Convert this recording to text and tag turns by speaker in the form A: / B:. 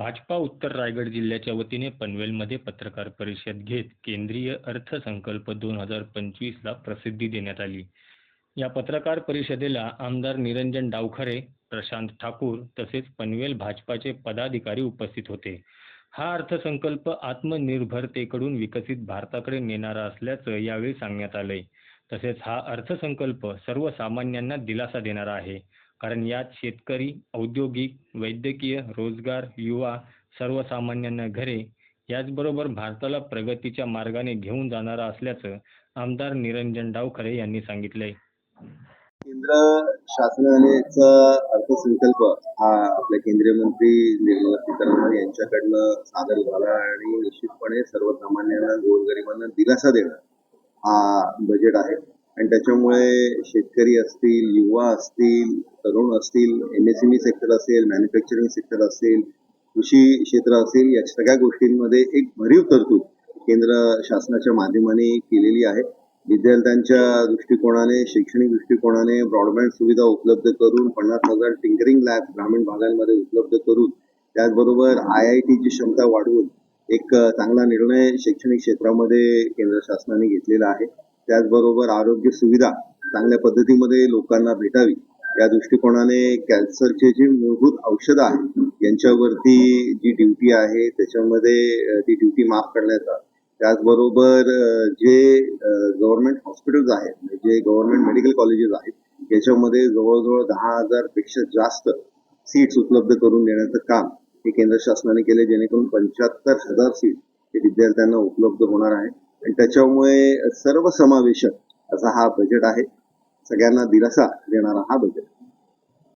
A: भाजपा उत्तर रायगड जिल्ह्याच्या वतीने पनवेलमध्ये पत्रकार परिषद घेत केंद्रीय अर्थसंकल्प दोन हजार पंचवीसला प्रसिद्धी देण्यात आली. या पत्रकार परिषदेला आमदार निरंजन डावखरे प्रशांत ठाकूर तसेच पनवेल भाजपाचे पदाधिकारी उपस्थित होते. हा अर्थसंकल्प आत्मनिर्भरतेकडून विकसित भारताकडे नेणारा असल्याचं यावेळी सांगण्यात आलंय. तसेच हा अर्थसंकल्प सर्वसामान्यांना दिलासा देणारा आहे. कारण यात शेतकरी औद्योगिक वैद्यकीय रोजगार युवा सर्वसामान्यांना घरे याचबरोबर भारताला प्रगतीच्या मार्गाने घेऊन जाणारा असल्याचं आमदार निरंजन डावखरे यांनी सांगितलंय.
B: केंद्र शासनानेचा अर्थसंकल्प हा आपल्या केंद्रीय मंत्री निर्मला सीतारामन यांच्याकडनं सादर झाला आणि निश्चितपणे सर्वसामान्यांना गोरगरिबांना दिलासा देणं हा बजेट आहे. आणि त्याच्यामुळे शेतकरी असतील युवा असतील तरुण असतील एमएसएमई सेक्टर असेल मॅन्युफॅक्चरिंग सेक्टर असेल कृषी क्षेत्र असेल या सगळ्या गोष्टींमध्ये एक भरीव तरतूद केंद्र शासनाच्या माध्यमाने केलेली आहे. विद्यार्थ्यांच्या दृष्टिकोनाने शैक्षणिक दृष्टिकोनाने ब्रॉडबँड सुविधा उपलब्ध करून पन्नास हजार टिंकरिंग लॅब ग्रामीण भागांमध्ये उपलब्ध करून त्याचबरोबर आय आय टीची क्षमता वाढवून एक चांगला निर्णय शैक्षणिक क्षेत्रामध्ये केंद्र शासनाने घेतलेला आहे. त्याचबरोबर आरोग्य सुविधा चांगल्या पद्धतीमध्ये लोकांना भेटावी या दृष्टिकोनाने कॅन्सरचे जे मूलभूत औषधं आहेत यांच्यावरती जी ड्युटी आहे त्याच्यामध्ये ती ड्युटी माफ करण्याचा त्याचबरोबर जे गव्हर्नमेंट हॉस्पिटल्स आहेत म्हणजे जे गव्हर्नमेंट मेडिकल कॉलेजेस आहेत याच्यामध्ये जवळजवळ दहा हजारपेक्षा जास्त सीट्स उपलब्ध करून देण्याचं काम हे केंद्र शासनाने केले जेणेकरून पंच्याहत्तर हजार सीट हे विद्यार्थ्यांना उपलब्ध होणार आहे. आणि त्याच्यामुळे सर्वसमावेशक असा हा बजेट आहे. सगळ्यांना दिलासा देणारा हा बजेट